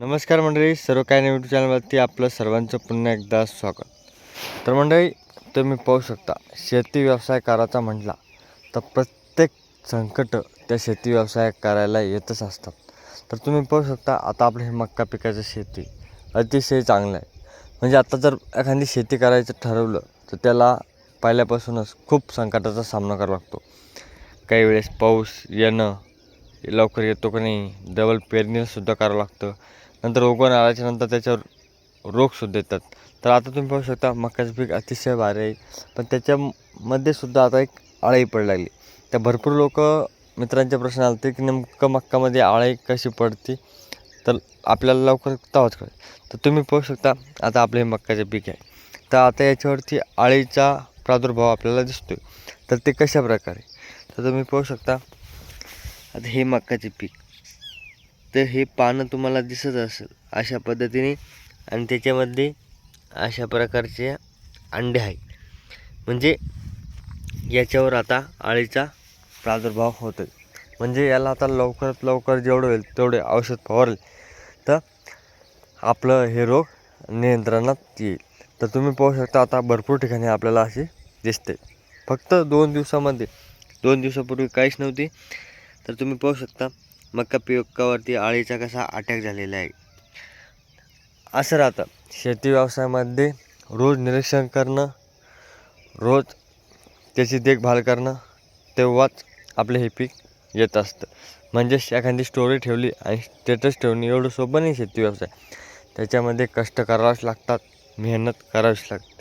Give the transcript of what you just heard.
नमस्कार मंडळी सर्व काय नाही यूट्यूब चॅनलवरती आपलं सर्वांचं पुन्हा एकदा स्वागत. तर मंडळी तुम्ही पाहू शकता शेती व्यवसाय करायचा म्हटला तर प्रत्येक संकट त्या शेती व्यवसाय करायला येतच असतात. तर तुम्ही पाहू शकता आता आपलं हे मक्का पिकाचं शेती अतिशय चांगलं आहे. म्हणजे आता जर एखादी शेती करायचं ठरवलं तर त्याला पहिल्यापासूनच खूप संकटाचा सामना करावा लागतो. काही वेळेस पाऊस येणं लवकर येतो का नाही डबल पेरणीसुद्धा करावं लागतं. नंतर उगवण आल्याच्यानंतर त्याच्यावर रोगसुद्धा येतात. तर आता तुम्ही पाहू शकता मक्याचं पीक अतिशय भारी आहे. पण त्याच्यामध्ये सुद्धा आता एक आळाई पडायला लागली. त्या भरपूर लोक मित्रांचे प्रश्न आले होते की नेमकं मक्कामध्ये आळाई कशी पडते? तर आपल्याला लवकर तवाच कळेल. तर तुम्ही पाहू शकता आता आपले हे मक्याचे पीक आहे. तर आता याच्यावरती आळीचा प्रादुर्भाव आपल्याला दिसतो आहे तर ते कशा प्रकारे? तर तुम्ही पाहू शकता आता हे मक्काचे पीक. तर हे पानं तुम्हाला दिसत असेल अशा पद्धतीने आणि त्याच्यामध्ये अशा प्रकारचे अंडे आहेत. म्हणजे याच्यावर आता आळीचा प्रादुर्भाव होतो म्हणजे याला आता लवकरात लवकर जेवढं होईल तेवढे औषध फवारेल तर आपलं हे रोग नियंत्रणात येईल. तर तुम्ही पाहू शकता आता भरपूर ठिकाणी आपल्याला असे दिसते. फक्त दोन दिवसामध्ये दोन दिवसापूर्वी काहीच नव्हती. तर तुम्ही पाहू शकता मका पिकावरती आळीचा कसा अटॅक झालेला आहे? असं राहतं. शेती व्यवसायामध्ये रोज निरीक्षण करणं रोज त्याची देखभाल करणं तेव्हाच आपलं हे पीक येत असतं. म्हणजे एखादी स्टोरी ठेवली आणि स्टेटस ठेवणे एवढं सोपं नाही शेती व्यवसाय. त्याच्यामध्ये कष्ट करावेच लागतात मेहनत करावीच लागते.